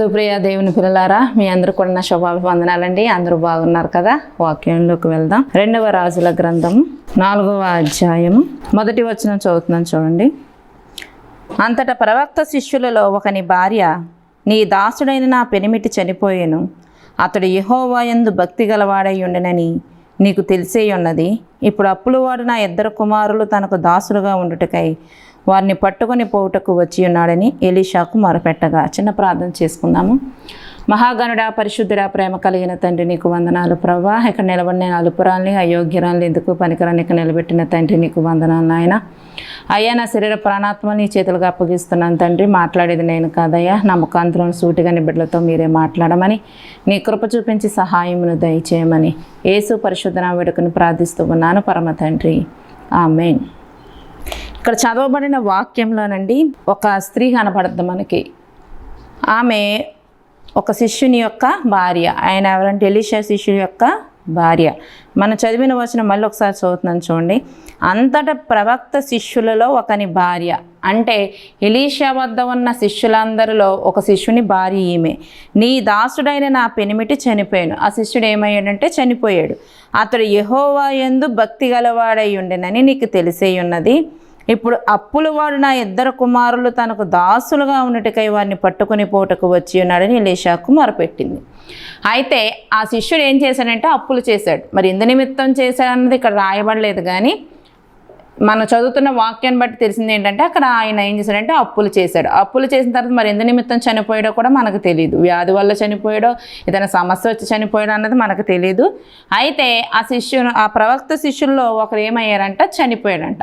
నందు ప్రియ దేవుని పిల్లలారా మీ అందరూ కూడా నా శుభాభివందనాలండి. అందరూ బాగున్నారు కదా? వాక్యంలోకి వెళ్దాం. రెండవ రాజుల గ్రంథం నాలుగవ అధ్యాయము మొదటి వచనం చదువుతున్నాను చూడండి. అంతటా ప్రవక్త శిష్యులలో ఒకని భార్య నీ దాసుడైన నా పెనిమిటి చనిపోయాను. అతడు యహోవాయందు భక్తి గలవాడై ఉండనని నీకు తెలిసే ఉన్నది. ఇప్పుడు అప్పులవాడు నా ఇద్దరు కుమారులు తనకు దాసులుగా ఉండుటకై వారిని పట్టుకొని పోవుటకు వచ్చి ఉన్నాడని ఎలీషాకు మొరపెట్టగా చిన్న ప్రార్థన చేసుకుందాము. మహాగణుడా పరిశుద్ధుడా ప్రేమ కలిగిన తండ్రి నీకు వందనాలు ప్రభా ఇక్కడ నిలబడిన అలుపురాల్ని అయోగ్యరాల్ని ఎందుకు పనికిరాని ఇక్కడ నిలబెట్టిన తండ్రి నీకు వందనాలు నాయన. అయ్యా నా శరీర ప్రాణాత్మ నీ చేతులుగా అప్పగిస్తున్నాను తండ్రి. మాట్లాడేది నేను కాదయ్యా. నా ముఖాంతరం సూటిగాని బిడ్డలతో మీరే మాట్లాడమని నీ కృప చూపించి సహాయమును దయచేయమని యేసు పరిశుద్ధన వేడుకను ప్రార్థిస్తూ ఉన్నాను. పరమ తండ్రి. ఆమెన్. ఇక్కడ చదవబడిన వాక్యంలోనండి ఒక స్త్రీ కనపడుద్ది మనకి. ఆమె ఒక శిష్యుని యొక్క భార్య. ఆయన ఎవరంటే ఎలీషా శిష్యుని యొక్క భార్య. మనం చదివిన వచ్చిన మళ్ళీ ఒకసారి చదువుతున్నాను చూడండి. అంతటా ప్రవక్త శిష్యులలో ఒకని భార్య. అంటే ఎలీషా వద్ద ఉన్న శిష్యులందరిలో ఒక శిష్యుని భార్య ఈమె. నీ దాసుడైన నా పెనిమిటి చనిపోయాను. ఆ శిష్యుడు ఏమయ్యాడంటే చనిపోయాడు. అతడు యహోవా యందు భక్తి గలవాడై ఉండెనని నీకు తెలిసే ఉన్నది. ఇప్పుడు అప్పులు వాడు నా ఇద్దరు కుమారులు తనకు దాసులుగా ఉన్నటికై వారిని పట్టుకుని పోటకు వచ్చి ఉన్నాడని లేషాకు మొరపెట్టింది అయితే ఆ శిష్యుడు ఏం చేశాడంటే అప్పులు చేశాడు. మరి ఎందు నిమిత్తం చేశాడన్నది ఇక్కడ రాయబడలేదు కానీ మనం చదువుతున్న వాక్యాన్ని బట్టి తెలిసింది ఏంటంటే అక్కడ ఆయన ఏం చేశాడంటే అప్పులు చేశాడు. అప్పులు చేసిన తర్వాత మరి ఎందు నిమిత్తం చనిపోయాడో కూడా మనకు తెలియదు వ్యాధి వల్ల చనిపోయాడో ఏదైనా సమస్య వచ్చి చనిపోయాడో అన్నది మనకు తెలియదు అయితే ఆ శిష్యును ఆ ప్రవక్త శిష్యుల్లో ఒకరు ఏమయ్యారంట? చనిపోయాడంట.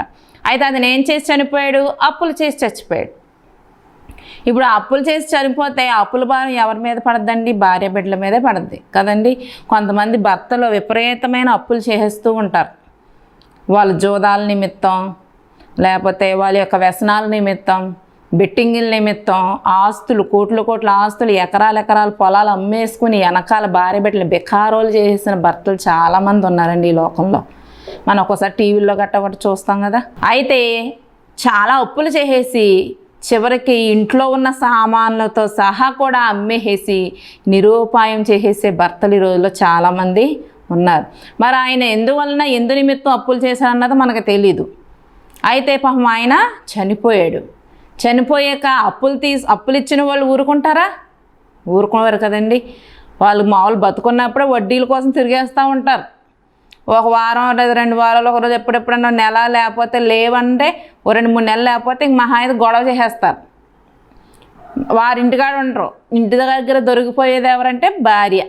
అయితే అతను ఏం చేసి చనిపోయాడు? అప్పులు చేసి చచ్చిపోయాడు. ఇప్పుడు అప్పులు చేసి చనిపోతే అప్పుల భారం ఎవరి మీద పడద్దండి? భార్య బిడ్డల మీదే పడద్ది కదండి. కొంతమంది భర్తలు విపరీతమైన అప్పులు చేసేస్తూ ఉంటారు. వాళ్ళ జోదాల నిమిత్తం లేకపోతే వాళ్ళ యొక్క వ్యసనాల నిమిత్తం బెట్టింగుల నిమిత్తం ఆస్తులు కోట్ల కోట్ల ఆస్తులు ఎకరాల ఎకరాల పొలాలు అమ్మేసుకుని వెనకాల భార్య బిడ్డలు బెకారోలు చేసిన భర్తలు చాలామంది ఉన్నారండి ఈ లోకంలో. మనం ఒక్కోసారి టీవీల్లో గట్ట ఒకటి చూస్తాం కదా. అయితే చాలా అప్పులు చేసేసి చివరికి ఇంట్లో ఉన్న సామాన్లతో సహా కూడా అమ్మేసేసి నిరూపాయం చేసేసే భర్తలు ఈ రోజుల్లో చాలామంది ఉన్నారు. మరి ఆయన ఎందువలన ఎందు నిమిత్తం అప్పులు చేశారన్నది మనకు తెలీదు. అయితే పాపం ఆయన చనిపోయాడు. చనిపోయాక అప్పులు తీసి అప్పులు ఇచ్చిన వాళ్ళు ఊరుకుంటారా? ఊరుకునేవారు కదండి. వాళ్ళు మామూలు బతుకున్నప్పుడే వడ్డీల కోసం తిరిగేస్తూ ఉంటారు. ఒక వారం లేదా రెండు వారాలు ఒక రోజు ఎప్పుడెప్పుడన్నా నెల లేకపోతే లేవంటే ఓ రెండు మూడు నెలలు లేకపోతే ఇంక మహా అయితే గొడవ చేసేస్తారు. వారి ఇంటికాడ ఉండరు. ఇంటి దగ్గర దొరికిపోయేది ఎవరంటే భార్య.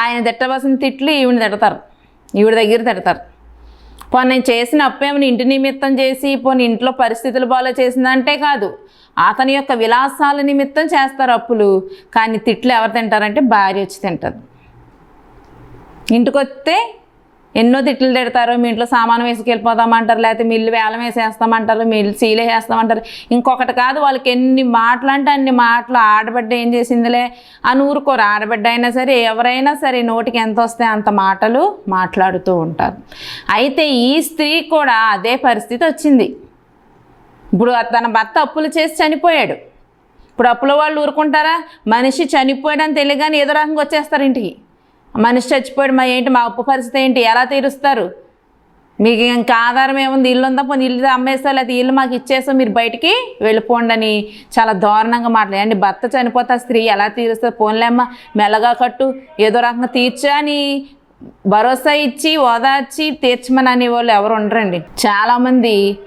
ఆయన తిట్టవలసిన తిట్లు ఈవిడ తిడతారు. ఈవిడ దగ్గర తిడతారు. పోనీ నేను చేసిన అప్పేమని ఇంటి నిమిత్తం చేసి పోనీ ఇంట్లో పరిస్థితులు బాగా చేసిందంటే కాదు. అతని యొక్క విలాసాల నిమిత్తం చేస్తారు అప్పులు. కానీ తిట్లు ఎవరు తింటారంటే భార్య వచ్చి తింటారు ఇంటికి వస్తే ఎన్నో తిట్లు తిడతారు మీ ఇంట్లో సామాను వేసుకెళ్ళిపోదామంటారు లేకపోతే మిల్లు వేలం వేసేస్తామంటారు మిల్లు సీలే వేస్తామంటారు ఇంకొకటి కాదు వాళ్ళకి ఎన్ని మాటలు అంటే అన్ని మాటలు ఆడబిడ్డ ఏం చేసిందిలే? అని ఊరుకోరు. ఆడబిడ్డ అయినా సరే ఎవరైనా సరే నోటికి ఎంత వస్తే అంత మాటలు మాట్లాడుతూ ఉంటారు. అయితే ఈ స్త్రీ కూడా అదే పరిస్థితి వచ్చింది. ఇప్పుడు తన భర్త అప్పులు చేసి చనిపోయాడు. ఇప్పుడు అప్పుల వాళ్ళు ఊరుకుంటారా? మనిషి చనిపోయాడని తెలియగానే ఏదో రకంగా వచ్చేస్తారు ఇంటికి. మనిషి చచ్చిపోయాడు మా ఏంటి? మా అప్పు పరిస్థితి ఏంటి? ఎలా తీరుస్తారు? మీకు ఇంకా ఆధారం ఏముంది? ఇల్లు ఉందా? పోనీ ఇల్లు అమ్మేస్తా లేకపోతే ఇల్లు మాకు ఇచ్చేస్తా మీరు బయటికి వెళ్ళిపోండి అని చాలా దారుణంగా మాట్లాడండి భర్త చనిపోతే స్త్రీ ఎలా తీరుస్తుంది? పోన్లేమ్మ మెల్లగా కట్టు ఏదో రకంగా తీర్చా అని భరోసా ఇచ్చి ఓదార్చి తీర్చమని అనే వాళ్ళు ఎవరు ఉండరండి. చాలామంది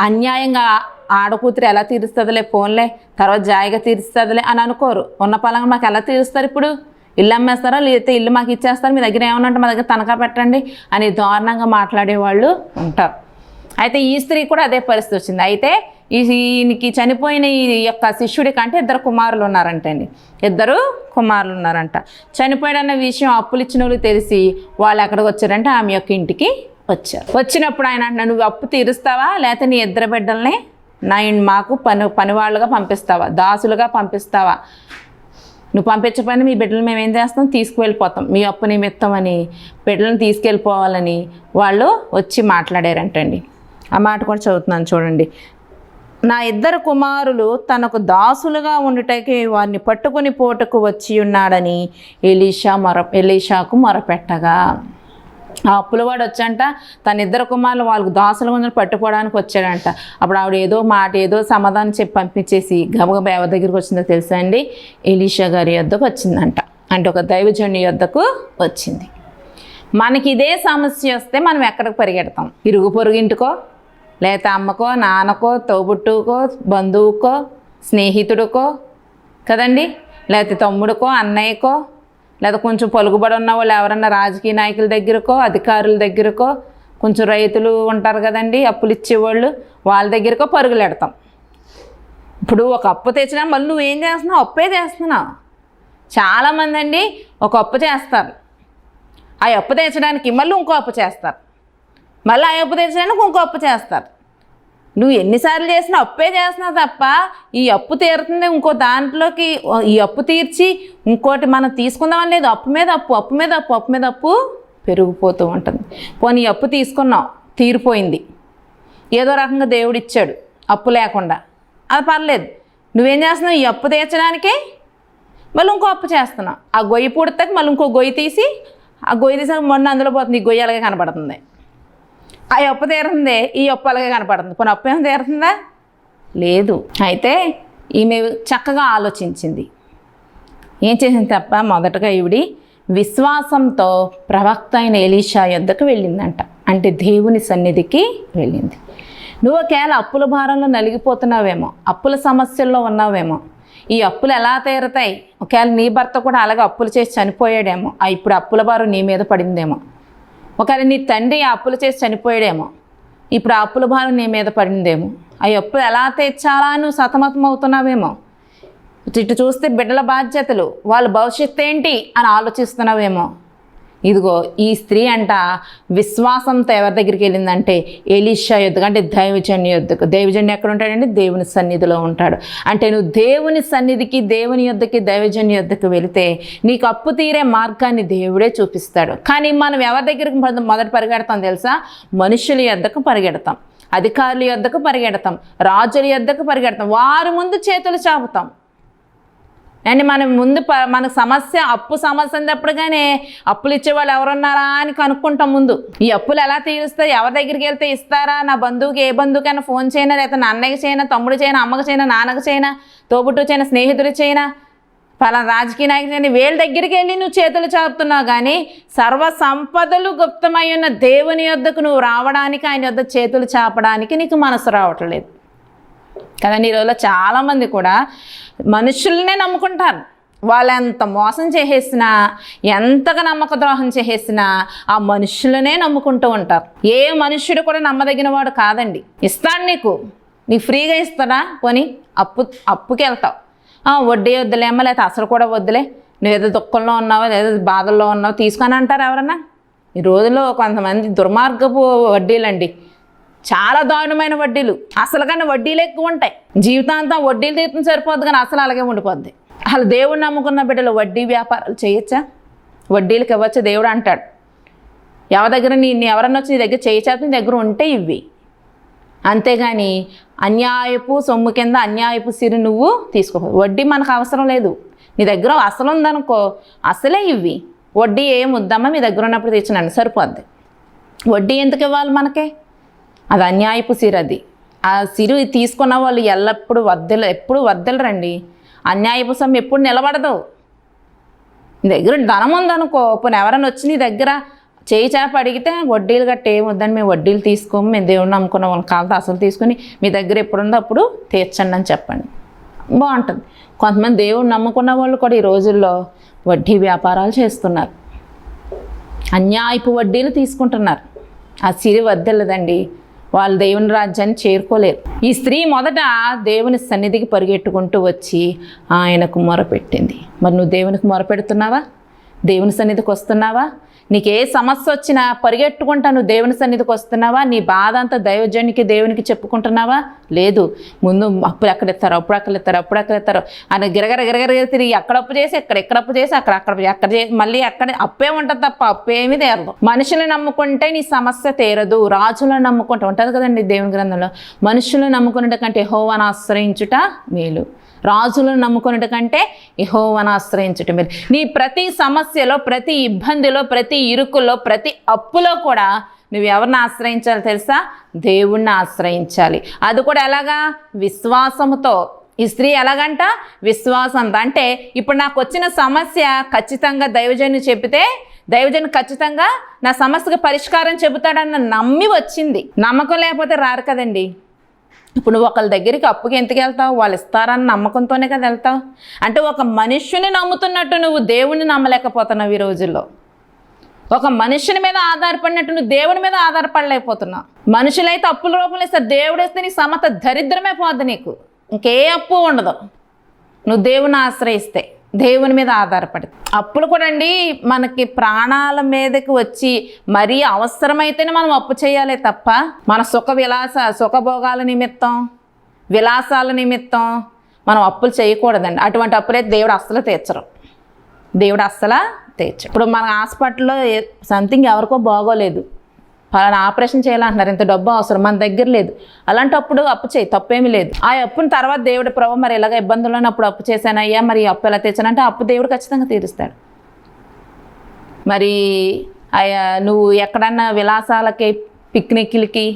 అన్యాయంగా ఆడకూతురు ఎలా తీరుస్తుందిలే? ఫోన్లే తర్వాత జాయిగా తీరుస్తుందిలే అని అనుకోరు. ఉన్న పొలంగా మాకు ఎలా తీరుస్తారు ఇప్పుడు? ఇల్లు అమ్మేస్తారా? లేకపోతే ఇల్లు మాకు ఇచ్చేస్తారు? మీ దగ్గర ఏమైనా ఉంటే మా దగ్గర తనఖా పెట్టండి అని దారుణంగా మాట్లాడే వాళ్ళు ఉంటారు. అయితే ఈ స్త్రీ కూడా అదే పరిస్థితి వచ్చింది. అయితే ఈ ఈయనకి చనిపోయిన ఈ యొక్క శిష్యుడి కంటే ఇద్దరు కుమారులు ఉన్నారంటండి. ఇద్దరు కుమారులు ఉన్నారంట. చనిపోయాడన్న విషయం అప్పులు ఇచ్చిన వాళ్ళు తెలిసి వాళ్ళు ఎక్కడికి వచ్చారంటే ఆమె యొక్క ఇంటికి వచ్చారు. వచ్చినప్పుడు ఆయన అంటున్నాడు నువ్వు అప్పు తీరుస్తావా? లేకపోతే నీ ఇద్దరు బిడ్డల్ని నా మాకు పని పనివాళ్ళుగా పంపిస్తావా? దాసులుగా పంపిస్తావా? నువ్వు పంపించకపోయినా మీ బిడ్డలు మేము ఏం చేస్తాం? తీసుకువెళ్ళిపోతాం. మీ అప్పు నిమిత్తం అని బిడ్డలను తీసుకెళ్ళిపోవాలని వాళ్ళు వచ్చి మాట్లాడారంటండి. ఆ మాట కూడా చదువుతున్నాను చూడండి. నా ఇద్దరు కుమారులు తనకు దాసులుగా ఉండుటకి వారిని పట్టుకుని పోటకు వచ్చి ఉన్నాడని ఎలీషా మొర ఎలీషాకు మొరపెట్టగా ఆ అప్పులవాడు వచ్చంట తన ఇద్దరు కుమారులు వాళ్ళకు దోసలు ఉన్న పట్టుకోవడానికి వచ్చాడంట. అప్పుడు ఆవిడ ఏదో మాట ఏదో సమాధానం చెప్పి పంపించేసి గబగబా ఎవరి దగ్గరికి వచ్చిందో తెలుసా అండి? ఎలీషా గారి యొద్దకు వచ్చిందంట. అంటే ఒక దైవజని యొద్దకు వచ్చింది. మనకి ఇదే సమస్య వస్తే మనం ఎక్కడికి పరిగెడతాం? ఇరుగు పొరుగింటికో లేకపోతే అమ్మకో నాన్నకో తోబుట్టుకో బంధువుకో స్నేహితుడికో కదండి? లేకపోతే తమ్ముడికో అన్నయ్యకో లేదా కొంచెం పలుకుబడి ఉన్న వాళ్ళు ఎవరన్నా రాజకీయ నాయకుల దగ్గరకో అధికారుల దగ్గరకో కొంచెం రైతులు ఉంటారు కదండి అప్పులు ఇచ్చేవాళ్ళు వాళ్ళ దగ్గరకో పరుగులు పెడతాం. ఇప్పుడు ఒక అప్పు తెచ్చినా మళ్ళీ నువ్వేం చేస్తున్నావు? అప్పే చేస్తున్నావు. చాలామంది అండి ఒక అప్పు చేస్తారు. ఆ అప్పు తెచ్చడానికి మళ్ళీ ఇంకో అప్పు చేస్తారు. మళ్ళీ ఆ అప్పు తెచ్చడానికి ఇంకో అప్పు చేస్తారు. నువ్వు ఎన్నిసార్లు చేసినా అప్పే చేస్తున్నావు తప్ప ఈ అప్పు తీరుతుంది ఇంకో దాంట్లోకి ఈ అప్పు తీర్చి ఇంకోటి మనం తీసుకుందామని లేదు అప్పు మీద అప్పు అప్పు మీద అప్పు అప్పు మీద అప్పు పెరిగిపోతూ ఉంటుంది. పోనీ అప్పు తీసుకున్నావు తీరిపోయింది. ఏదో రకంగా దేవుడు ఇచ్చాడు అప్పు లేకుండా. అది పర్లేదు. నువ్వేం చేస్తున్నావు? ఈ అప్పు తీర్చడానికే మళ్ళీ ఇంకో అప్పు చేస్తున్నావు. ఆ గొయ్యి పుడతాకి మళ్ళీ ఇంకో గొయ్యి తీసి ఆ గొయ్యి తీసాక మొన్న అందులో పోతుంది ఈ గొయ్యి అలాగే కనబడుతుంది. ఆ అప్పు తీరుతుంది ఈ అప్పు అలాగే కనపడుతుంది. పోనీ అప్పు ఏం తీరుతుందా? లేదు. అయితే ఈమె చక్కగా ఆలోచించింది. ఏం చేసింది తప్ప మొదటగా ఈవిడి విశ్వాసంతో ప్రవక్త అయిన ఎలీషా యొద్దకు వెళ్ళిందంట. అంటే దేవుని సన్నిధికి వెళ్ళింది. నువ్వు ఒకవేళ అప్పుల భారంలో నలిగిపోతున్నావేమో అప్పుల సమస్యల్లో ఉన్నావేమో ఈ అప్పులు ఎలా తీరుతాయి? ఒకవేళ నీ భర్త కూడా అలాగే అప్పులు చేసి చనిపోయాడేమో ఇప్పుడు అప్పుల భారం నీ మీద పడిందేమో ఒకవేళ నీ తండ్రి ఆ అప్పులు చేసి చనిపోయాడేమో. ఇప్పుడు ఆ అప్పుల భారం నీ మీద పడిందేమో. ఆ అప్పులు ఎలా తెచ్చాలా నువ్వు సతమతం అవుతున్నావేమో? ఇటు చూస్తే బిడ్డల బాధ్యతలు వాళ్ళ భవిష్యత్తు ఏంటి అని ఆలోచిస్తున్నావేమో. ఇదిగో ఈ స్త్రీ అంట విశ్వాసంతో ఎవరి దగ్గరికి వెళ్ళిందంటే ఎలీషా యుద్ధకు అంటే దైవజన్య యుద్ధకు దైవజన్య ఎక్కడ ఉంటాడంటే దేవుని సన్నిధిలో ఉంటాడు. అంటే నువ్వు దేవుని సన్నిధికి దేవుని యుద్ధకి దైవజన్య యుద్ధకు వెళితే నీకు అప్పు తీరే మార్గాన్ని దేవుడే చూపిస్తాడు. కానీ మనం ఎవరి దగ్గరికి మొదట పరిగెడతాం తెలుసా? మనుషుల యొద్దకు పరిగెడతాం. అధికారుల యొద్దకు పరిగెడతాం. రాజుల యొద్దకు పరిగెడతాం. వారి ముందు చేతులు చాపుతాం. అండ్ మనం ముందు ప మనకు సమస్య అప్పు సమస్య ఉన్నప్పుడుగానే అప్పులు ఇచ్చేవాళ్ళు ఎవరున్నారా అని కనుక్కుంటాం ముందు. ఈ అప్పులు ఎలా తీరుస్తాయి ఎవరి దగ్గరికి వెళ్తే ఇస్తారా? నా బంధువుకి ఏ బంధువుకైనా ఫోన్ చేయనా? లేకపోతే నా అన్నయ్యకి చేయనా? తమ్ముడు చేయనా? అమ్మకి చేయనా? నాన్నకి చేయనా? తోబుట్టు చేయనా? స్నేహితుడు చేయనా? పలానా రాజకీయ నాయకుడు వీళ్ళ దగ్గరికి వెళ్ళి నువ్వు చేతులు చాపుతున్నావు కానీ సర్వ సంపదలు గుప్తమై ఉన్న దేవుని యొద్దకు నువ్వు రావడానికి ఆయన యొద్ద చేతులు చాపడానికి నీకు మనసు రావట్లేదు. కదండి ఈ రోజుల్లో చాలామంది కూడా మనుషుల్నే నమ్ముకుంటారు. వాళ్ళు ఎంత మోసం చేసేసినా ఎంతగా నమ్మక ద్రోహం చేసేసినా ఆ మనుషులనే నమ్ముకుంటూ ఉంటారు. ఏ మనుష్యుడు కూడా నమ్మదగిన వాడు కాదండి. ఇస్తాడు నీకు. నీకు ఫ్రీగా ఇస్తాడా? కొని అప్పు అప్పుకి వెళ్తావు వడ్డీ వద్దులేమో లేకపోతే అసలు కూడా వద్దులే. నువ్వు ఏదో దుఃఖంలో ఉన్నావో ఏదో బాధల్లో ఉన్నావో తీసుకొని అంటారు ఎవరన్నా? ఈ రోజుల్లో కొంతమంది దుర్మార్గపు వడ్డీలండి. చాలా దారుణమైన వడ్డీలు. అసలు కానీ వడ్డీలు ఎక్కువ ఉంటాయి. జీవితాంతం వడ్డీలు తీర్థం సరిపోద్ది కానీ అసలు అలాగే ఉండిపోద్ది. అసలు దేవుడు నమ్ముకున్న బిడ్డలు వడ్డీ వ్యాపారాలు చేయొచ్చా? వడ్డీలకు ఇవ్వచ్చు? దేవుడు అంటాడు. ఎవరి దగ్గర నీ ఎవరన్నా వచ్చి నీ దగ్గర చేయి నీ దగ్గర ఉంటే ఇవి అంతేగాని అన్యాయపు సొమ్ము కింద అన్యాయపు సిరి నువ్వు తీసుకో వడ్డీ మనకు అవసరం లేదు. నీ దగ్గర అసలు ఉందనుకో అసలే ఇవి వడ్డీ ఏం వద్దమ్మా మీ దగ్గర ఉన్నప్పుడు తెచ్చినండి సరిపోద్ది. వడ్డీ ఎందుకు ఇవ్వాలి మనకే? అది అన్యాయపు సిరు అది. ఆ సిరి తీసుకున్న వాళ్ళు ఎల్లప్పుడూ వద్దలు ఎప్పుడు వద్దలరండి. అన్యాయపు సొమ్ము ఎప్పుడు నిలబడదు. నీ దగ్గర ధనం ఉందనుకో పోనీ ఎవరైనా వచ్చి నీ దగ్గర చేయి చేప అడిగితే వడ్డీలు గట్ట ఏం వద్దని మేము వడ్డీలు తీసుకోము మేము దేవుడిని నమ్ముకున్న వాళ్ళ కాలతో అసలు తీసుకుని మీ దగ్గర ఎప్పుడుందో అప్పుడు తీర్చండి అని చెప్పండి. బాగుంటుంది. కొంతమంది దేవుడిని నమ్ముకున్న వాళ్ళు కూడా ఈ రోజుల్లో వడ్డీ వ్యాపారాలు చేస్తున్నారు. అన్యాయపు వడ్డీలు తీసుకుంటున్నారు. ఆ సిరి వద్దలేదండి. వాళ్ళు దేవుని రాజ్యాన్ని చేరుకోలేరు. ఈ స్త్రీ మొదట దేవుని సన్నిధికి పరిగెట్టుకుంటూ వచ్చి ఆయనకు మొరపెట్టింది. మరి నువ్వు దేవునికి మొరపెడుతున్నావా? దేవుని సన్నిధికి వస్తున్నావా? నీకు ఏ సమస్య వచ్చినా పరిగెట్టుకుంటా నువ్వు దేవుని సన్నిధికి వస్తున్నావా? నీ బాధ అంతా దైవజనికి దేవునికి చెప్పుకుంటున్నావా? లేదు. ముందు అప్పులు ఎక్కడ ఇస్తారు అప్పుడు అక్కడ ఇస్తారు అప్పుడు అక్కడ ఇస్తారు అని గిరగర గిరగర తిరిగి అక్కడ అప్పు చేసి ఎక్కడ ఎక్కడ అప్పు చేసి అక్కడ అక్కడ ఎక్కడ చేసి మళ్ళీ అక్కడ అప్పే ఉంటుంది తప్ప అప్పేమీ తీరదు. మనుషులు నమ్ముకుంటే నీ సమస్య తీరదు రాజులను నమ్ముకుంటే. ఉంటుంది కదండి దేవుని గ్రంథంలో? మనుషులు నమ్ముకున్నట్టు కంటే హోవాను ఆశ్రయించుట మేలు. రాజులను నమ్ముకున్నట్టు కంటే యహోవను ఆశ్రయించటం మీరు. నీ ప్రతి సమస్యలో ప్రతి ఇబ్బందిలో ప్రతి ఇరుకులో ప్రతి అప్పులో కూడా నువ్వు ఎవరిని ఆశ్రయించాలి తెలుసా? దేవుణ్ణి ఆశ్రయించాలి. అది కూడా ఎలాగా? విశ్వాసముతో. ఈ స్త్రీ ఎలాగంట? విశ్వాసంతో. అంటే ఇప్పుడు నాకు వచ్చిన సమస్య ఖచ్చితంగా దైవజను చెబితే దైవజను ఖచ్చితంగా నా సమస్యకు పరిష్కారం చెబుతాడన్న నమ్మి వచ్చింది. నమ్మకం లేకపోతే రారు కదండి. ఇప్పుడు నువ్వు ఒకళ్ళ దగ్గరికి అప్పుకి ఎందుకు వెళ్తావు? వాళ్ళు ఇస్తారన్న నమ్మకంతోనే కదా వెళ్తావు. అంటే ఒక మనుష్యుని నమ్ముతున్నట్టు నువ్వు దేవుణ్ణి నమ్మలేకపోతున్నావు ఈ రోజుల్లో. ఒక మనుషుని మీద ఆధారపడినట్టు నువ్వు దేవుని మీద ఆధారపడలేకపోతున్నావు. మనుషులైతే అప్పుల రూపంలో ఇస్తారు. దేవుడు ఇస్తే నీ సమత దరిద్రమే పోద్ది నీకు. ఇంకే అప్పు ఉండదు. నువ్వు దేవుని ఆశ్రయిస్తే. దేవుని మీద ఆధారపడి అప్పులు కూడా అండి మనకి ప్రాణాల మీదకి వచ్చి మరీ అవసరమైతేనే మనం అప్పు చేయాలి తప్ప మన సుఖ విలాస సుఖభోగాల నిమిత్తం విలాసాల నిమిత్తం మనం అప్పులు చేయకూడదండి. అటువంటి అప్పులైతే దేవుడు అస్సలు తీర్చరు. దేవుడు అస్సలు తీర్చరు ఇప్పుడు మన హాస్పిటల్లో సంథింగ్ ఎవరికో బాగోలేదు. ఫలానా ఆపరేషన్ చేయాలంటున్నారు ఇంత డబ్బు అవసరం మన దగ్గర లేదు. అలాంటప్పుడు అప్పు చేయి తప్పేమీ లేదు. ఆ అప్పుని తర్వాత దేవుడు ప్రభు మరి ఇలాగ ఇబ్బందులు ఉన్నప్పుడు అప్పు చేశానయ్యా మరి అప్పు ఎలా తెచ్చానంటే అప్పు దేవుడు ఖచ్చితంగా తీరుస్తాడు. మరి అయ్యా నువ్వు ఎక్కడన్నా విలాసాలకి పిక్నిక్లకి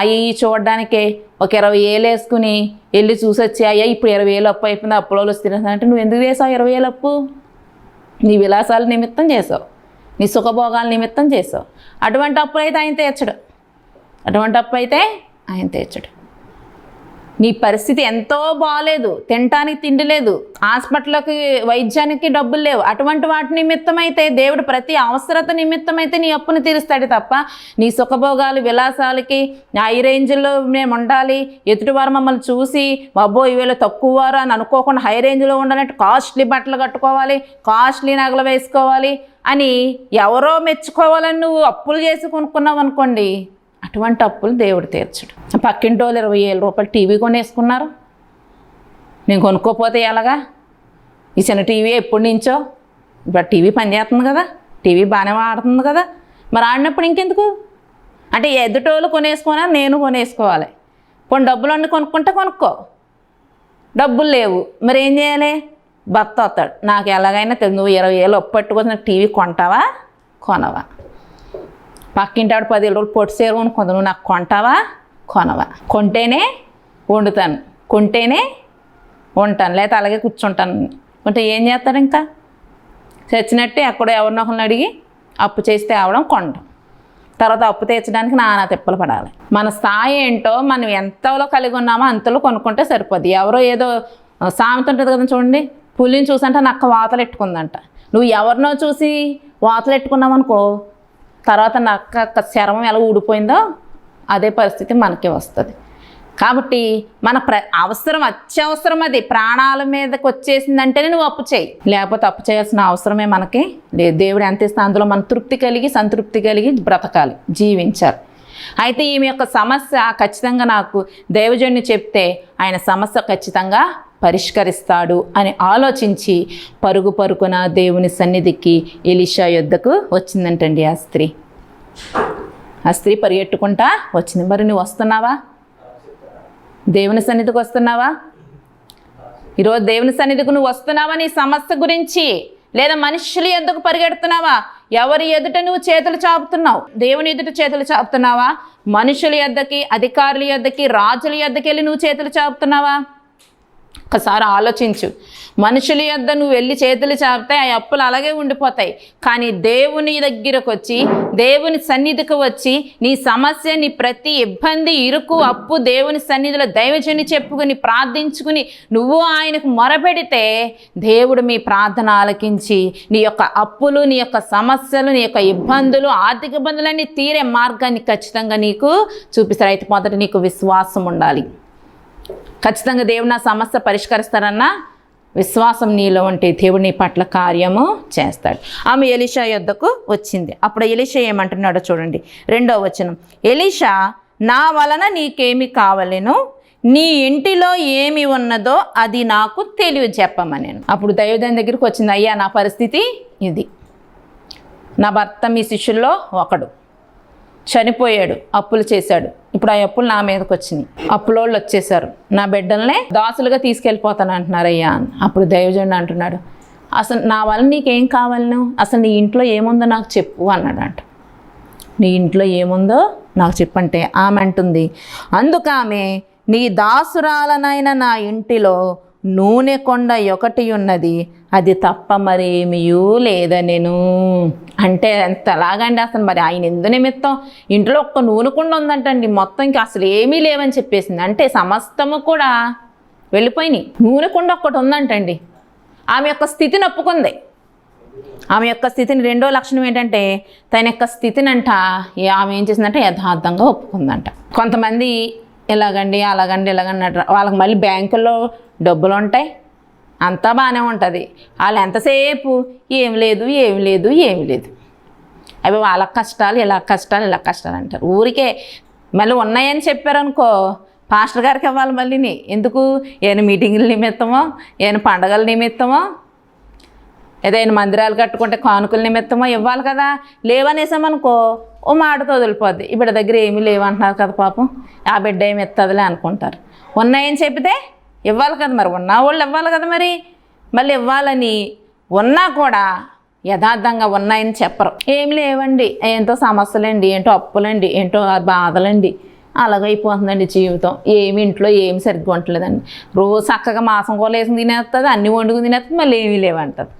అవి చూడడానికి ఒక ఇరవై వేలు వేసుకుని వెళ్ళి చూసొచ్చి అయ్యా ఇప్పుడు ఇరవై వేలు అప్పు అయిపోయింది అప్పులో వస్తున్నాయి అంటే నువ్వు ఎందుకు చేసావు ఇరవై వేలు అప్పు? నీ విలాసాల నిమిత్తం చేసావు. నీ సుఖభోగాల నిమిత్తం చేసావు. అటువంటి అప్పు అయితే ఆయన తీర్చడు. అటువంటి అప్పు అయితే ఆయన తీర్చడు. నీ పరిస్థితి ఎంతో బాగాలేదు తినటానికి తిండి లేదు. హాస్పిటల్కి వైద్యానికి డబ్బులు లేవు. అటువంటి వాటి నిమిత్తం అయితే దేవుడు ప్రతి అవసరత నిమిత్తం అయితే నీ అప్పును తీరుస్తాడు తప్ప నీ సుఖభోగాలు విలాసాలకి హై రేంజ్లో మేము ఉండాలి. ఎదుటివారు మమ్మల్ని చూసి అబ్బో ఇవేళ తక్కువ వారు అని అనుకోకుండా హై రేంజ్లో ఉండాలంటే కాస్ట్లీ బట్టలు కట్టుకోవాలి కాస్ట్లీ నగలు వేసుకోవాలి. అని ఎవరో మెచ్చుకోవాలని నువ్వు అప్పులు చేసి కొనుక్కున్నావు అనుకోండి అటువంటి అప్పులు దేవుడు తీర్చడు. పక్కింటి వాళ్ళు ఇరవై వేల రూపాయలు టీవీ కొనేసుకున్నారు. నేను కొనుక్కోపోతే ఎలాగా? ఈ చిన్న టీవీ ఎప్పటి నుంచో? ఇప్పుడు టీవీ పనిచేస్తుంది కదా టీవీ బాగానే ఆడుతుంది కదా. మరి ఆడినప్పుడు ఇంకెందుకు? అంటే ఎదుటోళ్ళు కొనేసుకోనా నేను కొనేసుకోవాలి. పోనీ డబ్బులు అన్నీ కొనుక్కుంటే కొనుక్కో. డబ్బులు లేవు. మరి ఏం చేయాలి? భర్త వస్తాడు. నాకు ఎలాగైనా తెలుసు నువ్వు ఇరవై వేలు ఒప్పు పెట్టుకొని నాకు టీవీ కొంటావా? కొనవా. పక్కింటి పది పదివేల రోజులు పొట్టు సేరు కొనుక్కుంది నువ్వు నాకు కొంటావా? కొనవా. కొంటేనే వండుతాను. కొంటేనే ఉంటాను. లేకపోతే అలాగే కూర్చుంటాను. అంటే ఏం చేస్తాడు ఇంకా? చచ్చినట్టే ఎక్కడో ఎవరినొకరిని అడిగి అప్పు చేసి తేవడం కొండం తర్వాత అప్పు తీర్చడానికి నానా తిప్పలు పడాలి. మన స్థాయి ఏంటో మనం ఎంతలో కలిగి ఉన్నామో అంతలో కొనుక్కుంటే సరిపోద్ది. ఎవరో ఏదో సామెత ఉంటుంది కదా చూడండి. పులిని చూసంటే నక్క వాతలు ఎట్టుకుందంట. నువ్వు ఎవరినో చూసి వాతలు ఎట్టుకున్నావు అనుకో తర్వాత నక్క చర్మం ఎలా ఊడిపోయిందో అదే పరిస్థితి మనకి వస్తుంది. కాబట్టి మన ప్ర అవసరం అత్యవసరం అది. ప్రాణాల మీదకి వచ్చేసిందంటేనే నువ్వు అప్పు చేయి. లేకపోతే అప్పు చేయాల్సిన అవసరమే మనకి లేదు దేవుడు ఎంత ఇస్తే అందులో మన తృప్తి కలిగి సంతృప్తి కలిగి బ్రతకాలి జీవించాలి. అయితే ఈమె యొక్క సమస్య ఖచ్చితంగా నాకు దైవజన్య చెప్తే ఆయన సమస్య ఖచ్చితంగా పరిష్కరిస్తాడు అని ఆలోచించి పరుగు పరుగున దేవుని సన్నిధికి ఎలిషా యొద్దకు వచ్చిందంటండి ఆ స్త్రీ. ఆ స్త్రీ పరిగెట్టుకుంటా వచ్చింది. మరి నువ్వు వస్తున్నావా? దేవుని సన్నిధికి వస్తున్నావా? ఈరోజు దేవుని సన్నిధికి నువ్వు వస్తున్నావా నీ సమస్య గురించి? లేదా మనుషుల ఎందుకు పరిగెడుతున్నావా? ఎవరి ఎదుట నువ్వు చేతులు చాపుతున్నావు? దేవుని ఎదుట చేతులు చాపుతున్నావా? మనుషుల ఎద్దకి అధికారుల ఎద్దకి రాజుల ఎద్దకి వెళ్ళి నువ్వు చేతులు చాపుతున్నావా? ఒకసారి ఆలోచించు. మనుషుల యొద్ద నువ్వు వెళ్ళి చేతులు చాపితే ఆ అప్పులు అలాగే ఉండిపోతాయి. కానీ దేవుని దగ్గరకు వచ్చి దేవుని సన్నిధికి వచ్చి నీ సమస్య నీ ప్రతి ఇబ్బంది ఇరుకు అప్పు దేవుని సన్నిధిలో దైవజని చెప్పుకుని ప్రార్థించుకుని నువ్వు ఆయనకు మొరపెడితే దేవుడు మీ ప్రార్థన ఆలకించి నీ యొక్క అప్పులు నీ యొక్క సమస్యలు నీ యొక్క ఇబ్బందులు ఆర్థిక ఇబ్బందులన్నీ తీరే మార్గాన్ని ఖచ్చితంగా నీకు చూపిస్తారు అయితే మొదట నీకు విశ్వాసం ఉండాలి. ఖచ్చితంగా దేవుడు నా సమస్య పరిష్కరిస్తారన్న విశ్వాసం నీలో ఉంటే దేవుని పట్ల కార్యము చేస్తాడు. ఆమె ఎలిషా యొద్దకు వచ్చింది. అప్పుడు ఎలిషా ఏమంటున్నాడో చూడండి. రెండో వచనం. ఎలిషా నా వలన నీకేమి కావలేను? నీ ఇంటిలో ఏమి ఉన్నదో అది నాకు తెలివి చెప్పమని అప్పుడు దైవదాని దగ్గరికి వచ్చింది. అయ్యా నా పరిస్థితి ఇది. నా భర్త మీ శిష్యుల్లో ఒకడు. చనిపోయాడు. అప్పులు చేశాడు. ఇప్పుడు ఆ అప్పులు నా మీదకి వచ్చినాయి. అప్పులోళ్ళు వచ్చేసారు. నా బిడ్డల్నే దాసులుగా తీసుకెళ్ళిపోతాను అంటున్నారయ్యా అని. అప్పుడు దైవజనుడు అంటున్నాడు అసలు నా వల్ల నీకేం కావాలను అసలు నీ ఇంట్లో ఏముందో నాకు చెప్పు అన్నాడంట. నీ ఇంట్లో ఏముందో నాకు చెప్పంటే ఆమె అంటుంది అందుకు ఆమె నీ దాసురాలనైన నా ఇంటిలో నూనె కొండ ఒకటి ఉన్నది అది తప్ప మరేమియూ లేదా నేను? అంటే ఎంతలాగండి అసలు మరి ఆయన ఎందు నిమిత్తం ఇంట్లో ఒక్క నూనె కొండ ఉందంటండి. మొత్తం ఇంకా అసలు ఏమీ లేవని చెప్పేసింది. అంటే సమస్తము కూడా వెళ్ళిపోయినాయి. నూనె కుండ ఒక్కటి ఉందంటండి. ఆమె యొక్క స్థితిని ఒప్పుకుంది ఆమె యొక్క స్థితిని రెండో లక్షణం ఏంటంటే తన యొక్క స్థితిని అంట ఆమె ఏం చేసిందంటే యథార్థంగా ఒప్పుకుందంట. కొంతమంది ఇలాగండి అలాగండి ఇలాగండి అంటారు వాళ్ళకి మళ్ళీ బ్యాంకుల్లో డబ్బులు ఉంటాయి అంతా బాగానే ఉంటుంది. వాళ్ళు ఎంతసేపు? ఏం లేదు ఏం లేదు ఏం లేదు. అవి వాళ్ళ కష్టాలు ఇలా కష్టాలు ఇలా కష్టాలు అంటారు. ఊరికే మళ్ళీ ఉన్నాయని చెప్పారనుకో పాస్టర్ గారికి ఇవ్వాలి మళ్ళీని ఎందుకు? ఏమైనా మీటింగుల నిమిత్తమో ఏమైనా పండగల నిమిత్తమో ఏదైనా మందిరాలు కట్టుకుంటే కానుకల నిమిత్తమో ఇవ్వాలి కదా. లేవనేసామనుకో ఓ మాటతో వదిలిపోద్ది ఈ బిడ్డ దగ్గర ఏమీ లేవంటున్నారు కదా పాపం. ఆ బిడ్డ ఏమి ఇస్తుందిలే అనుకుంటారు. ఉన్నాయని చెప్పితే ఇవ్వాలి కదా మరి. ఉన్న వాళ్ళు ఇవ్వాలి కదా మరి. మళ్ళీ ఇవ్వాలని ఉన్నా కూడా యథార్థంగా ఉన్నాయని చెప్పరు. ఏం లేవండి. ఏంటో సమస్యలండి ఏంటో అప్పులండి ఏంటో బాధలండి. అలాగైపోతుందండి జీవితం. ఏమి ఇంట్లో ఏమి సరిగ్గా ఉండలేదండి రోజు చక్కగా మాసం కూడా వేసుకుని తినేస్తుంది అన్ని వండుకుని తినేస్తుంది మళ్ళీ ఏమీ లేవంటుంది.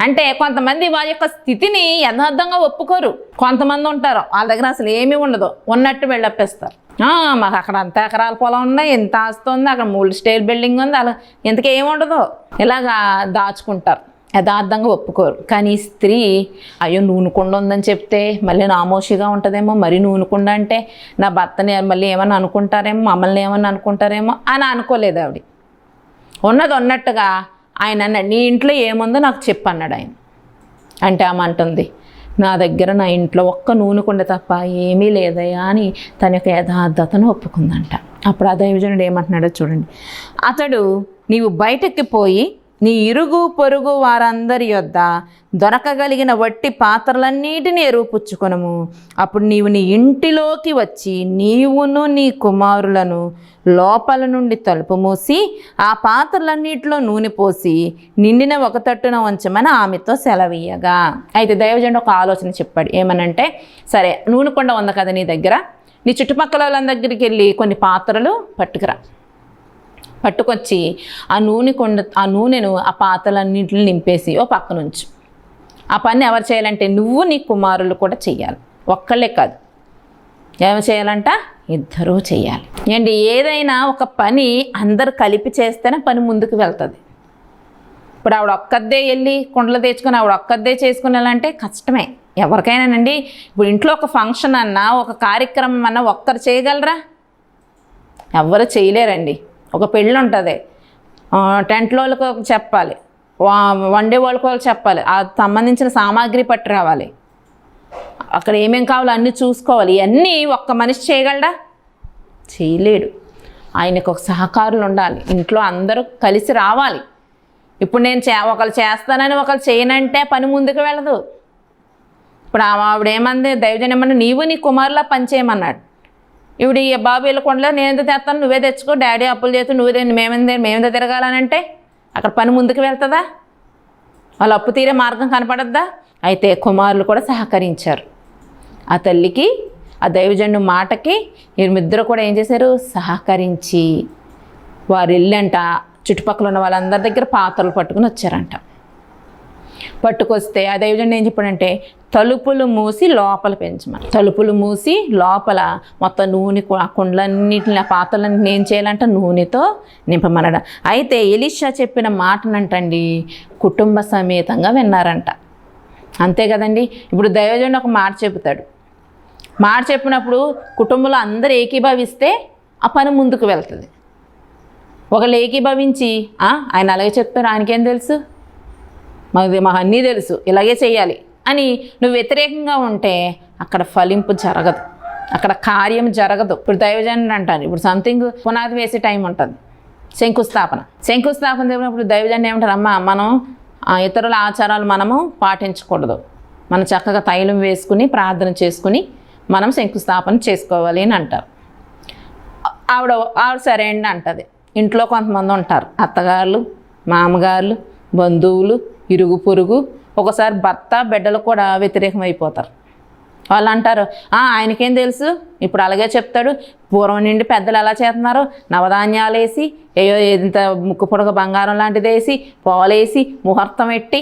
అంటే కొంతమంది వారి యొక్క స్థితిని యథార్థంగా ఒప్పుకోరు. కొంతమంది ఉంటారు వాళ్ళ దగ్గర అసలు ఏమీ ఉండదు. ఉన్నట్టు వెళ్ళప్పేస్తారు. మాకు అక్కడ అంత ఎకరాల పొలం ఉన్నాయి ఎంత ఆస్తి ఉంది అక్కడ మూడు స్టైల్ బిల్డింగ్ ఉంది అలా ఇంతకీ ఉండదు. ఇలాగా దాచుకుంటారు. యథార్థంగా ఒప్పుకోరు. కానీ స్త్రీ అయ్యో నూనెకుండ ఉందని చెప్తే మళ్ళీ నామోషిగా ఉంటుందేమో మరి నూనెకుండ అంటే నా భర్తని మళ్ళీ ఏమైనా అనుకుంటారేమో మమ్మల్ని ఏమైనా అనుకుంటారేమో అని అనుకోలేదు ఆవిడ. ఉన్నది ఉన్నట్టుగా ఆయన అన్నాడు నీ ఇంట్లో ఏముందో నాకు చెప్పు అన్నాడు ఆయన. అంటే ఆమె అంటుంది నా దగ్గర నా ఇంట్లో ఒక్క నూనె కొండ తప్ప ఏమీ లేదయా అని తన యొక్క యథార్థతను ఒప్పుకుందంట. అప్పుడు ఆ దైవజనుడు ఏమంటున్నాడో చూడండి. అతడు నీవు బయటకి పోయి నీ ఇరుగు పొరుగు వారందరి యొద్ద దొరకగలిగిన వట్టి పాత్రలన్నిటినీ ఎరువుపుచ్చుకొనము అప్పుడు నీవు నీ ఇంటిలోకి వచ్చి నీవును నీ కుమారులను లోపల నుండి తలుపు మూసి ఆ పాత్రలన్నిటిలో నూనె పోసి నిండిన ఒక తట్టున ఉంచమని ఆమెతో సెలవీయగా. అయితే దైవజనుడు ఒక ఆలోచన చెప్పాడు. ఏమనంటే సరే నూనె కొండ ఉంది కదా నీ దగ్గర. నీ చుట్టుపక్కల వాళ్ళ దగ్గరికి వెళ్ళి కొన్ని పాత్రలు పట్టుకురా. పట్టుకొచ్చి ఆ నూనె కొండ ఆ నూనెను ఆ పాత్రలన్నింటిని నింపేసి ఓ పక్క నుంచి ఆ పని ఎవరు చేయాలంటే నువ్వు నీ కుమారులు కూడా చెయ్యాలి ఒక్కళ్ళే కాదు. ఏమి చేయాలంట? ఇద్దరూ చేయాలి. ఏంటి? ఏదైనా ఒక పని అందరు కలిపి చేస్తేనే పని ముందుకు వెళ్తుంది. ఇప్పుడు ఆవిడ ఒక్కదే వెళ్ళి కుండలు తెచ్చుకొని ఆవిడ ఒక్కదే చేసుకునేలాంటే వెళ్ళాలంటే కష్టమే. ఎవరికైనానండి? ఇప్పుడు ఇంట్లో ఒక ఫంక్షన్ అన్నా ఒక కార్యక్రమం అన్నా ఒక్కరు చేయగలరా? ఎవ్వరు చేయలేరండి. ఒక పెళ్ళి ఉంటుంది టెంట్లో వాళ్ళకి ఒక చెప్పాలి. వా- వండే వాళ్ళకి వాళ్ళు చెప్పాలి. ఆ సంబంధించిన సామాగ్రి పట్టురావాలి అక్కడ ఏమేం కావాలో అన్నీ చూసుకోవాలి. ఇవన్నీ ఒక్క మనిషి చేయగలడా? చేయలేడు. ఆయనకు ఒక సహకారులు ఉండాలి. ఇంట్లో అందరూ కలిసి రావాలి. ఇప్పుడు నేను చే ఒకళ్ళు చేస్తానని ఒకళ్ళు చేయనంటే పని ముందుకు వెళ్ళదు. ఇప్పుడు ఆవిడేమంది ఆవిడ ఏమంది నీవు నీ కుమారులా పని చేయమన్నాడు ఇవిడ ఈ బాబు వెళ్ళకుండా నేను ఎంత తెస్తాను? నువ్వే తెచ్చుకో. డాడీ అప్పులు చేస్తూ నువ్వే మేమెంత మేమెంత తిరగాలనంటే అక్కడ పని ముందుకు వెళ్తుందా? వాళ్ళు అప్పు తీరే మార్గం కనపడద్దా? అయితే కుమారులు కూడా సహకరించారు. ఆ తల్లికి ఆ దైవజండు మాటకి వీరిద్దరు కూడా ఏం చేశారు? సహకరించి వారు వెళ్ళంట చుట్టుపక్కల ఉన్న వాళ్ళందరి దగ్గర పాత్రలు పట్టుకుని వచ్చారంట. పట్టుకొస్తే ఆ దైవజండు ఏం చెప్పాడంటే తలుపులు మూసి లోపల పెంచమని. తలుపులు మూసి లోపల మొత్తం నూనె ఆ కుండలన్నిటిని ఆ పాత్రలన్నీ ఏం చేయాలంటే నూనెతో నింపమనడం అయితే ఎలిషా చెప్పిన మాటనంటండి కుటుంబ సమేతంగా విన్నారంట. అంతే కదండి? ఇప్పుడు దైవజనుడు ఒక మాట చెబుతాడు. మాట చెప్పినప్పుడు కుటుంబంలో అందరు ఏకీభవిస్తే ఆ పని ముందుకు వెళ్తుంది. ఒకళ్ళు ఏకీభవించి ఆయన అలాగే చెప్తారు ఆయనకేం తెలుసు? మాకు మాకు అన్నీ తెలుసు ఇలాగే చేయాలి. అని నువ్వు వ్యతిరేకంగా ఉంటే అక్కడ ఫలింపు జరగదు. అక్కడ కార్యం జరగదు. ఇప్పుడు దైవజనుడు అంటారు ఇప్పుడు సంథింగ్ పునాది వేసే టైం ఉంటుంది. శంకుస్థాపన. శంకుస్థాపన చెప్పినప్పుడు దైవజనుడు ఏమంటారు అమ్మ మనం ఇతరుల ఆచారాలు మనము పాటించకూడదు. మనం చక్కగా తైలం వేసుకుని ప్రార్థన చేసుకుని మనం శంకుస్థాపన చేసుకోవాలి అని అంటారు. ఆవిడ ఆవిడ సరే అండి అంటది. ఇంట్లో కొంతమంది ఉంటారు. అత్తగారులు మామగారులు బంధువులు ఇరుగు పొరుగు ఒకసారి భర్త బిడ్డలు కూడా వ్యతిరేకం అయిపోతారు వాళ్ళు అంటారు ఆయనకేం తెలుసు? ఇప్పుడు అలాగే చెప్తాడు. పూర్వం నుండి పెద్దలు ఎలా చేస్తున్నారు? నవధాన్యాలు వేసి ఏయో ఇంత ముక్కు పొడక బంగారం లాంటిది వేసి పోలేసి ముహూర్తం పెట్టి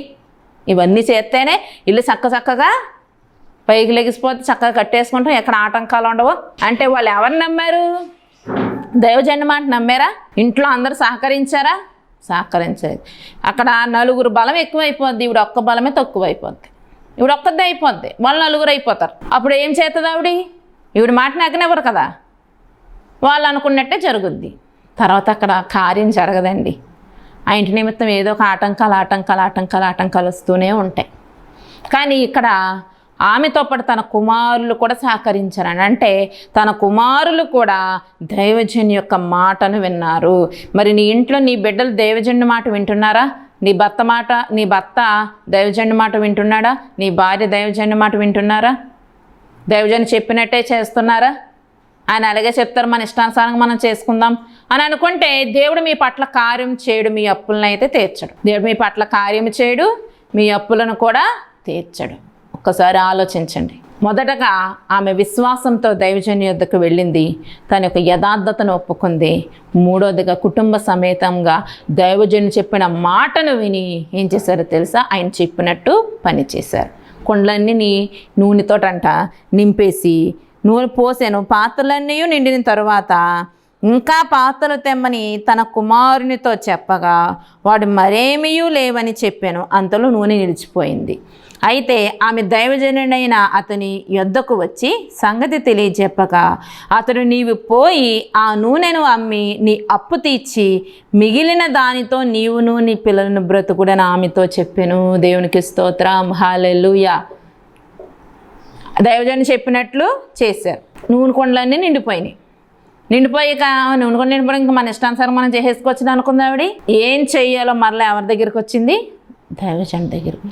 ఇవన్నీ చేస్తేనే ఇల్లు చక్క చక్కగా పైకి లెగిసిపోతే చక్కగా కట్టేసుకుంటాం. ఎక్కడ ఆటంకాలు ఉండవు. అంటే వాళ్ళు ఎవరిని నమ్మారు? దైవజన్మ మాట నమ్మారా? ఇంట్లో అందరూ సహకరించారా? సహకరించేది. అక్కడ నలుగురు బలం ఎక్కువైపోద్ది ఇవిడ ఒక్క బలమే తక్కువైపోద్ది. ఇవిడ ఒక్కదే అయిపోద్ది వాళ్ళు నలుగురు అయిపోతారు. అప్పుడు ఏం చేస్తుంది ఆవిడ? ఈవిడ మాట నెగ్గనివ్వరు కదా? వాళ్ళు అనుకున్నట్టే జరుగుద్ది. తర్వాత అక్కడ కార్యం జరగదండి. ఆ ఇంటి నిమిత్తం ఏదో ఒక ఆటంకాలు ఆటంకాలు ఆటంకాలు ఆటంకాలు వస్తూనే ఉంటాయి. కానీ ఇక్కడ ఆమెతో పాటు తన కుమారులు కూడా సహకరించారని. అంటే తన కుమారులు కూడా దైవజన్ యొక్క మాటను విన్నారు. మరి నీ ఇంట్లో నీ బిడ్డలు దైవజన్య మాట వింటున్నారా? నీ భర్త మాట నీ భర్త దైవజన్య మాట వింటున్నాడా? నీ భార్య దైవజన్య మాట వింటున్నారా? దైవజన్ చెప్పినట్టే చేస్తున్నారా? ఆయన అలాగే చెప్తారు మన ఇష్టానుసారంగా మనం చేసుకుందాం అని అనుకుంటే దేవుడు మీ పట్ల కార్యం చేయడు మీ అప్పులను అయితే తీర్చడు. దేవుడు మీ పట్ల కార్యం చేయడు మీ అప్పులను కూడా తీర్చడు. ఒక్కసారి ఆలోచించండి. మొదటగా ఆమె విశ్వాసంతో దైవజన్య యొద్దకు వెళ్ళింది. తన యొక్క యథార్థతను ఒప్పుకుంది. మూడోదిగా కుటుంబ సమేతంగా దైవజన్య చెప్పిన మాటను విని ఏం చేశారో తెలుసా? ఆయన చెప్పినట్టు పనిచేశారు కొండలన్నీ నూనెతోటంట నింపేసి నూనె పోసాను. పాత్రలన్నీ నిండిన తర్వాత ఇంకా పాత్రలు తెమ్మని తన కుమారునితో చెప్పగా వాడు మరేమీ లేవని చెప్పాను. అంతలో నూనె నిలిచిపోయింది. అయితే ఆమె దైవజనుడైన అతని యొద్దకు వచ్చి సంగతి తెలియజెప్పగా అతడు నీవు పోయి ఆ నూనెను అమ్మి నీ అప్పు తీర్చి మిగిలిన దానితో నీవును నీ పిల్లలను బ్రతుకుడని ఆమెతో చెప్పాను. దేవునికి స్తోత్రం. హాలెలుయా దైవజను చెప్పినట్లు చేశారు. నూనె కొండలన్నీ నిండిపోయినాయి. నిండిపోయాక నూనె కొండ నిండిపోయి ఇంకా మన ఇష్టానుసారం మనం చేసేసుకోవచ్చు అనుకుంది ఆవిడ ఏం చెయ్యాలో మరలా ఎవరి దగ్గరికి వచ్చింది? దైవజన్ దగ్గరికి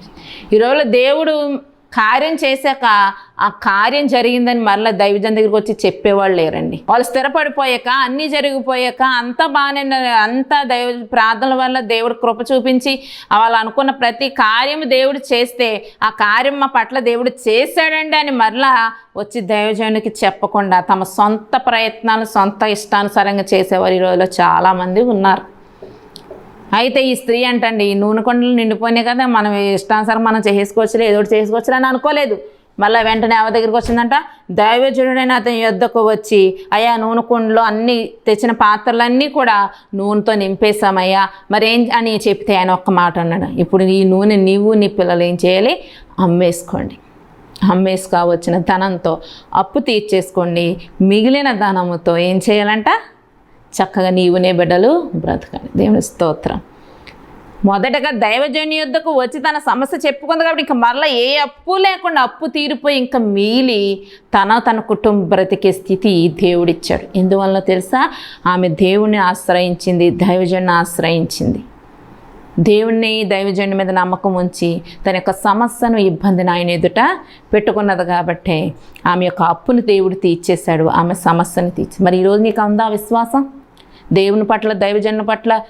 ఈ ఈరోజు దేవుడు కార్యం చేశాక ఆ కార్యం జరిగిందని మరలా దైవజన్ దగ్గరికి వచ్చి చెప్పేవాళ్ళు లేరండి. వాళ్ళు స్థిరపడిపోయాక అన్నీ జరిగిపోయాక అంతా బాగానే ఉన్న- అంతా దైవ ప్రార్థనల వల్ల దేవుడు కృప చూపించి వాళ్ళు అనుకున్న ప్రతి కార్యం దేవుడు చేస్తే ఆ కార్యం మా పట్ల దేవుడు చేశాడండి అని మరలా వచ్చి దైవజనునికి చెప్పకుండా తమ సొంత ప్రయత్నాలు సొంత ఇష్టానుసారంగా చేసేవారు ఈ చాలామంది ఉన్నారు. అయితే ఈ స్త్రీ అంటండి ఈ నూనె కొండలు నిండిపోయినాయి కదా మనం ఇష్టానుసారం మనం చేసుకోవచ్చులే ఏదో ఒకటి చేసుకోవచ్చులే అని అనుకోలేదు. మళ్ళీ వెంటనే ఎవరి దగ్గరికి వచ్చిందంట దైవజనుడైన అతని యొద్దకు వచ్చి అయ్యా నూనె కుండలో అన్ని తెచ్చిన పాత్రలన్నీ కూడా నూనెతో నింపేశామయ్యా. మరేం అని చెప్తే ఆయన ఒక్క మాట అన్నాడు ఇప్పుడు ఈ నూనె నీవు నీ పిల్లలు ఏం చేయాలి? అమ్మేసుకోండి. అమ్మేసుకోవచ్చిన ధనంతో అప్పు తీర్చేసుకోండి. మిగిలిన ధనముతో ఏం చేయాలంట? చక్కగా నీవునే బిడ్డలు బ్రతకండి. దేవుని స్తోత్రం. మొదటగా దైవజన్య యుద్ధకు వచ్చి తన సమస్య చెప్పుకుంది కాబట్టి ఇంకా మరలా ఏ అప్పు లేకుండా అప్పు తీరిపోయి ఇంకా మీలి తన తన కుటుంబ బ్రతికే స్థితి దేవుడిచ్చాడు. ఎందువల్ల తెలుసా? ఆమె దేవుణ్ణి ఆశ్రయించింది దైవజన్ని ఆశ్రయించింది. దేవుణ్ణి దైవజనుడి మీద నమ్మకం ఉంచి తన యొక్క సమస్యను ఇబ్బందిని ఆయన ఎదుట పెట్టుకున్నది కాబట్టి ఆమె యొక్క అప్పును దేవుడు తీర్చేశాడు ఆమె సమస్యను తీర్చి. మరి ఈరోజు నీకు అందా విశ్వాసం? దేవుని పట్ల దైవజనుని పట్ల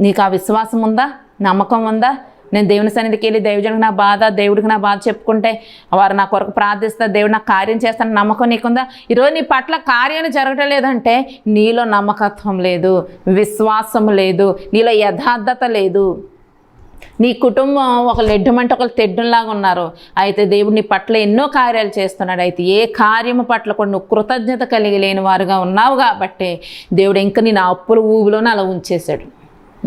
నీకు ఆ విశ్వాసం ఉందా? నమ్మకం ఉందా? నేను దేవుని సన్నిధికి వెళ్ళి దైవజనుడికి నా బాధ దేవుడికి నా బాధ చెప్పుకుంటే వారు నా కొరకు ప్రార్థిస్తా దేవుడు నాకు కార్యం చేస్తాను నమ్మకం నీకుందా? ఈరోజు నీ పట్ల కార్యం జరగటం లేదంటే నీలో నమ్మకత్వం లేదు విశ్వాసం లేదు నీలో యథార్థత లేదు. నీ కుటుంబం ఒక లెడ్డమంటే ఒక తెడ్డంలాగా ఉన్నారు. అయితే దేవుడు నీ పట్ల ఎన్నో కార్యాలు చేస్తున్నాడు. అయితే ఏ కార్యము పట్ల కూడా నువ్వు కృతజ్ఞత కలిగి లేని వారుగా ఉన్నావు కాబట్టి దేవుడు ఇంకా నేను అప్పుల ఊబిలోనే అలా ఉంచేశాడు.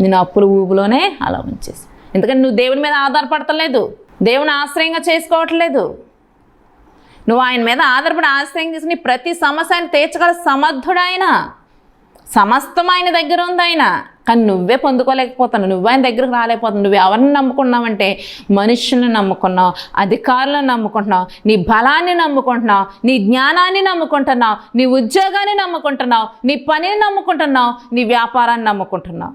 నేను అప్పుల ఊబిలోనే అలా ఉంచేసాడు ఎందుకంటే నువ్వు దేవుని మీద ఆధారపడతలేదు. దేవుని ఆశ్రయంగా చేసుకోవట్లేదు. నువ్వు ఆయన మీద ఆధారపడి ఆశ్రయం చేసి నీ ప్రతి సమస్యను తీర్చగల సమర్థుడు ఆయన. సమస్తం ఆయన దగ్గర ఉంది ఆయన. కానీ నువ్వే పొందుకోలేకపోతున్నావు. నువ్వు ఆయన దగ్గరకు రాలేకపోతున్నావు. నువ్వు ఎవరిని నమ్ముకున్నావంటే మనుషులను నమ్ముకున్నావు అధికారులను నమ్ముకుంటున్నావు నీ బలాన్ని నమ్ముకుంటున్నావు నీ జ్ఞానాన్ని నమ్ముకుంటున్నావు నీ ఉద్యోగాన్ని నమ్ముకుంటున్నావు నీ పనిని నమ్ముకుంటున్నావు నీ వ్యాపారాన్ని నమ్ముకుంటున్నావు.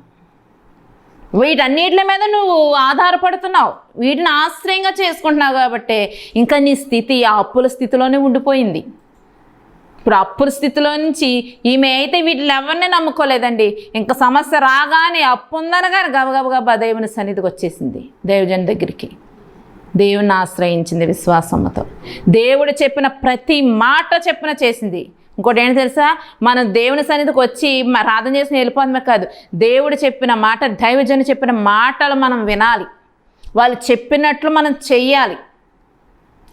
వీటన్నిటి మీద నువ్వు ఆధారపడుతున్నావు. వీటిని ఆశ్రయంగా చేసుకుంటున్నావు కాబట్టి ఇంకా నీ స్థితి ఆ అప్పుల స్థితిలోనే ఉండిపోయింది. ఇప్పుడు అప్పుల స్థితిలో నుంచి ఈమె అయితే వీటిని ఎవరిని నమ్ముకోలేదండి. ఇంకా సమస్య రాగానే అప్పు ఉందనగానే గబగబగబా దేవుని సన్నిధికి వచ్చేసింది. దేవజన్ దగ్గరికి. దేవుని ఆశ్రయించింది విశ్వాసమ్మతో దేవుడు చెప్పిన ప్రతి మాట చెప్పిన చేసింది. ఇంకోటి ఏంటి తెలుసా? మనం దేవుని సన్నిధికి వచ్చి మ- ప్రార్థన చేసి వెళ్ళిపోవడమే కాదు. దేవుడు చెప్పిన మాట దైవజను చెప్పిన మాటలు మనం వినాలి. వాళ్ళు చెప్పినట్లు మనం చెయ్యాలి.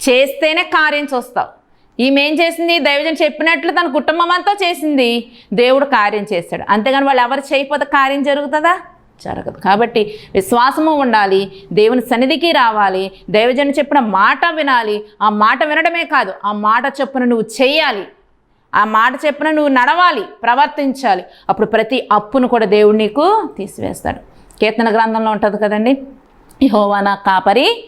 చేస్తేనే కార్యం చూస్తావు. ఈమె ఏం చేసింది? దైవజన్ చెప్పినట్లు తన కుటుంబం అంతా చేసింది. దేవుడు కార్యం చేశాడు అంతేగాని వాళ్ళు ఎవరు చేయకపోతే కార్యం జరుగుతుందా? జరగదు. కాబట్టి విశ్వాసము ఉండాలి. దేవుని సన్నిధికి రావాలి. దైవజన్ చెప్పిన మాట వినాలి. ఆ మాట వినడమే కాదు ఆ మాట చెప్పున నువ్వు చేయాలి. ఆ మాట చెప్పిన నువ్వు నడవాలి ప్రవర్తించాలి. అప్పుడు ప్రతి అప్పును కూడా దేవుడు నీకు తీసివేస్తాడు. కీర్తన గ్రంథంలో ఉంటుంది కదండి? యెహోవా నా కాపరి.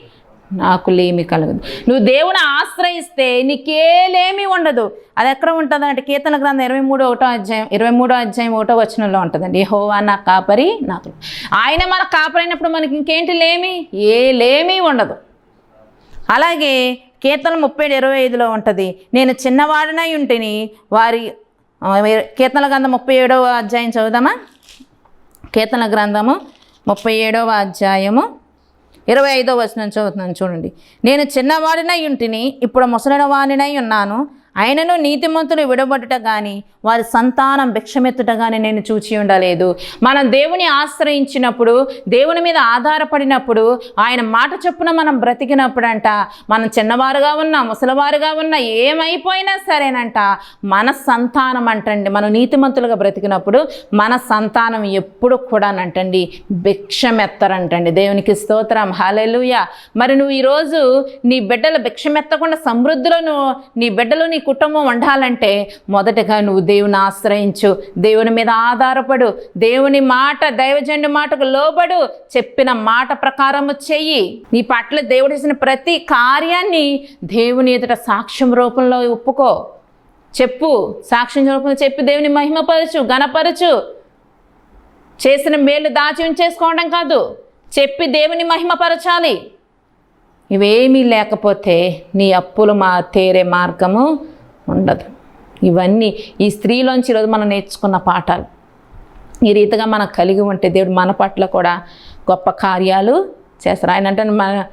నాకు లేమి కలగదు. నువ్వు దేవుని ఆశ్రయిస్తే నీకేలేమి ఉండదు. అది ఎక్కడ ఉంటుంది అంటే కీర్తన గ్రంథం ఇరవై మూడో ఒకటో అధ్యాయం ఇరవై మూడో అధ్యాయం ఒకటో వచనంలో ఉంటుందండి. యెహోవా నా కాపరి నాకు ఆయన మన కాపరైనప్పుడు మనకి ఇంకేంటి లేమి? ఏ లేమి ఉండదు. అలాగే కీర్తన ముప్పై ఇరవై ఐదులో ఉంటుంది. నేను చిన్నవాడినై ఉంటిని వారి కీర్తన గ్రంథం ముప్పై ఏడవ అధ్యాయం చదువుదామా? కీర్తన గ్రంథము ముప్పై ఏడవ అధ్యాయము ఇరవై ఐదో వచనం చదువుతున్నాను చూడండి. నేను చిన్నవాడినై ఉంటిని ఇప్పుడు ముసలిన వాడినై ఉన్నాను. ఆయనను నీతిమంతులు విడబడుట కానీ వారి సంతానం భిక్షమెత్తుట కానీ నేను చూచి ఉండలేదు. మనం దేవుని ఆశ్రయించినప్పుడు దేవుని మీద ఆధారపడినప్పుడు ఆయన మాట చొప్పున మనం బ్రతికినప్పుడు అంట మనం చిన్నవారుగా ఉన్నా ముసలివారుగా ఉన్నా ఏమైపోయినా సరేనంట. మన సంతానం అంటండి. మనం నీతిమంతులుగా బ్రతికినప్పుడు మన సంతానం ఎప్పుడు కూడానంటండి. భిక్షమెత్తరంటండి. దేవునికి స్తోత్రం. హాలెలుయ మరి నువ్వు ఈరోజు నీ బిడ్డలు భిక్షమెత్తకుండా సమృద్ధిలో నువ్వు నీ బిడ్డలు నీ కుటుంబం ఉండాలంటే మొదటగా నువ్వు దేవుని ఆశ్రయించు దేవుని మీద ఆధారపడు దేవుని మాట దైవజండు మాటకు లోబడు చెప్పిన మాట ప్రకారము చెయ్యి. నీ పట్ల దేవుడు చేసిన ప్రతి కార్యాన్ని దేవుని ఎదుట సాక్ష్యం రూపంలో ఒప్పుకో. చెప్పు సాక్ష్యం రూపంలో చెప్పి దేవుని మహిమపరచు ఘనపరచు. చేసిన మేలు దాచి ఉంచేసుకోవడం కాదు చెప్పి దేవుని మహిమపరచాలి. ఇవేమీ లేకపోతే నీ అప్పులు మా తేరే మార్గము ఉండదు. ఇవన్నీ ఈ స్త్రీలోంచి ఈరోజు మనం నేర్చుకున్న పాఠాలు. ఈ రీతిగా మనం కలిగి ఉంటే దేవుడు మన పట్ల కూడా గొప్ప కార్యాలు చేస్తారు. ఆయన అంటే మన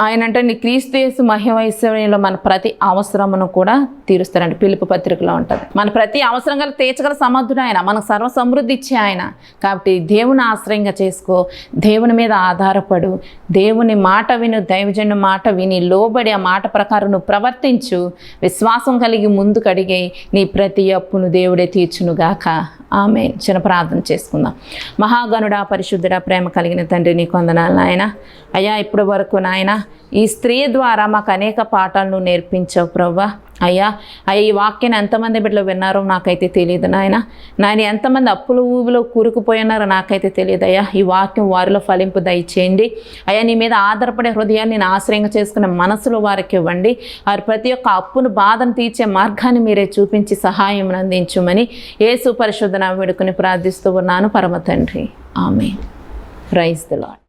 ఆయన అంటే నీ క్రీస్తు యేసు మహిమైశ్వర్యంలో మన ప్రతి అవసరమును కూడా తీరుస్తారండి. పిలుపు పత్రికలో ఉంటుంది. మన ప్రతి అవసరం గల తీర్చగల సమర్థుడు ఆయన. మనకు సర్వ సమృద్ధి ఇచ్చే ఆయన. కాబట్టి దేవుని ఆశ్రయంగా చేసుకో. దేవుని మీద ఆధారపడు. దేవుని మాట విను. దైవజను మాట విని లోబడి ఆ మాట ప్రకారం నువ్వు ప్రవర్తించు. విశ్వాసం కలిగి ముందుకు అడిగి నీ ప్రతి అప్పును దేవుడే తీర్చునుగాక ఆమె చిన్న ప్రార్థన చేసుకుందాం. మహాగణుడా పరిశుద్ధుడా ప్రేమ కలిగిన తండ్రి నీ కొందనాలు నాయన. అయ్యా ఇప్పటి వరకు నాయన ఈ స్త్రీ ద్వారా మాకు అనేక పాఠాలను నేర్పించావు ప్రవ్వా. అయ్యా అయ్యా ఈ వాక్యాన్ని ఎంతమంది బిడ్డలు విన్నారో నాకైతే తెలియదు నాయన. నాయన ఎంతమంది అప్పుల ఊబిలో కూరుకుపోయినారో నాకైతే తెలియదు అయ్యా. ఈ వాక్యం వారిలో ఫలింపు దయచేయండి. అయ్యా నీ మీద ఆధారపడే హృదయాన్ని నేను ఆశ్రయంగా చేసుకునే మనసులో వారికి ఇవ్వండి. వారి ప్రతి ఒక్క అప్పును బాధను తీర్చే మార్గాన్ని మీరే చూపించి సహాయం అందించమని ఏ సుపరిశుద్ధన వేడుకుని ప్రార్థిస్తూ ఉన్నాను. పరమ తండ్రి. ఆమె ప్రైజ్ ద లాడ్